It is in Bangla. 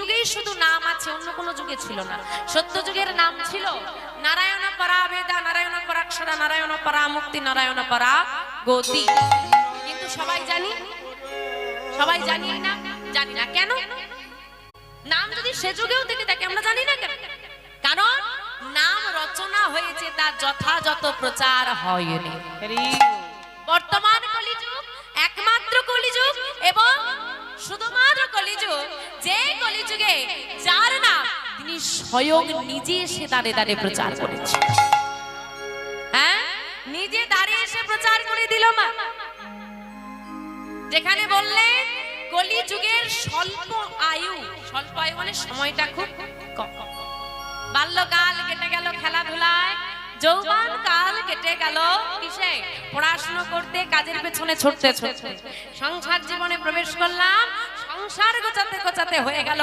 যুগেই শুধু নাম আছে অন্য কোনো যুগে ছিল না। সত্য যুগের নাম ছিল নারায়ণ পরা বেদা নারায়ণ পরাক্ষরা নারায়ণ পরা মুক্তি নারায়ণ পরা গতি কিন্তু সবাই জানি সবাই জানি না জানি না কেন? নাম যদি সে যুগেও থেকে থাকে আমরা জানি না কেন? কারণ নাম রচনা হয়েছে তার যথাযথ প্রচার হয়নি। বর্তমান শুধুমাত্র কলিযুগ, যে কলিযুগে যার নাম তিনি স্বয়ং নিজে এসে দাঁড়ে দাঁড়ে প্রচার করেছে। হ্যাঁ? নিজে দাঁড়িয়ে এসে প্রচার করে দিল মা। যেখানে বললেন কলিযুগের স্বল্প আয়ু স্বল্প আয়ু মানে সময়টা খুব কম। বাল্যকাল কেটে গেল খেলাধুলায়, যৌবন কাল কেটে গেল কিসে? পড়াশোনা করতে, কাজের পেছনে ছুটতে ছুটতে। সংসার জীবনে প্রবেশ করলাম সংসার গোছাতে গোছাতে হয়ে গেল।